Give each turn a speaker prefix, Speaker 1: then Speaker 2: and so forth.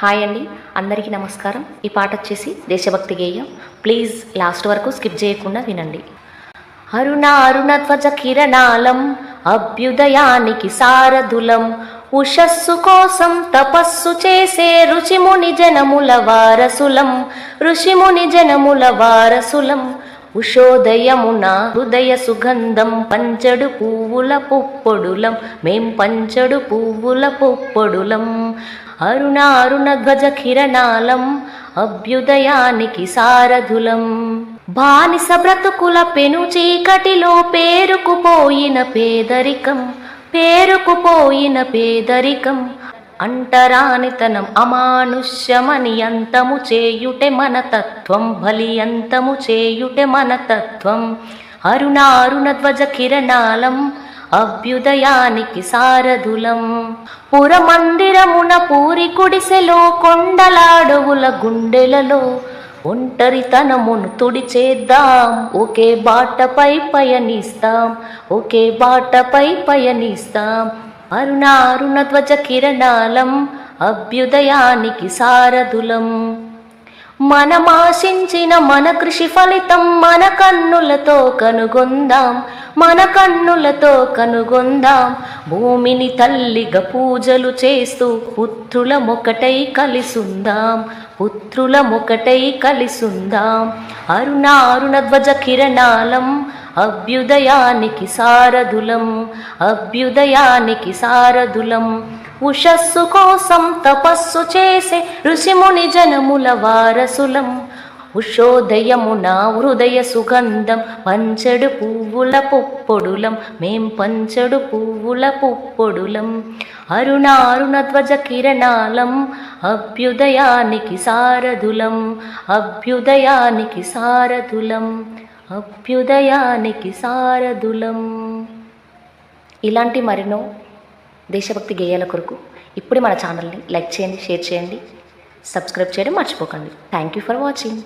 Speaker 1: Hi అండి అందరికీ నమస్కారం. ఈ పాట వచ్చేసి దేశభక్తి గేయం. ప్లీజ్ లాస్ట్ వరకు స్కిప్ చేయకుండా వినండి. అరుణ అరుణధ్వజ కిరణాలం అభ్యుదయానికి సారథులం. ఉషస్సు కోసం తపస్సు చేసే ఋషిముని జనముల వారసులం. ఋషిముని జనముల వారసులం. ఉషోదయమున హృదయ సుగంధం పంచడు పువ్వుల పుప్పొడులం. మేం పంచడు పువ్వుల పుప్పొడులం. అరుణ ధ్వజ కిరణాలం అభ్యుదయానికి సారథులం. బానిస బ్రతుకుల పెను చీకటిలో పేరుకుపోయిన పేదరికం పేరుకుపోయిన పేదరికం. అంటరానితనం అమానుష్యమని అంతము చేయుటె మన తత్వం బలి అంతము చేయుటె మన తత్వం. అరుణారుణ ధ్వజ కిరణాలం అభ్యుదయానికి సారథులం. పురమందిరమున పూరి కుడిసెలో కొండలాడవుల గుండెలలో ఒంటరితనమును తుడిచేద్దాం. ఒకే బాటపై పయనిస్తాం. ఒకే బాటపై పయనిస్తాం. అరుణ ధ్వజ కిరణాలం అభ్యుదయానికి సారథులం. మనమాశించిన మన కృషి ఫలితం మన కన్నులతో కనుగొందాం. మన కన్నులతో కనుగొందాం. భూమిని తల్లిగా పూజలు చేస్తూ పుత్రుల మొకటై కలిసుందాం. పుత్రుల మొకటై కలిసుందాం. అరుణ అరుణ ధ్వజ కిరణాలం అభ్యుదయానికి సారథులం అభ్యుదయానికి సారథులం. ఉషస్సు కోసం తపస్సు చేసే ఋషిముని జనముల వారసులం. ఉషోదయమున హృదయ సుగంధం పంచడు పువ్వుల పుప్పొడులం మేం పంచడు పువ్వుల పుప్పొడులం. అరుణ అరుణ ధ్వజ కిరణాలం అభ్యుదయానికి సారథులం అభ్యుదయానికి సారథులం అభ్యుదయానికి సారథులం. ఇలాంటి మరెన్నో దేశభక్తి గేయాల కొరకు ఇప్పుడే మన ఛానల్ని లైక్ చేయండి షేర్ చేయండి. సబ్స్క్రైబ్ చేయడం మర్చిపోకండి. Thank you for watching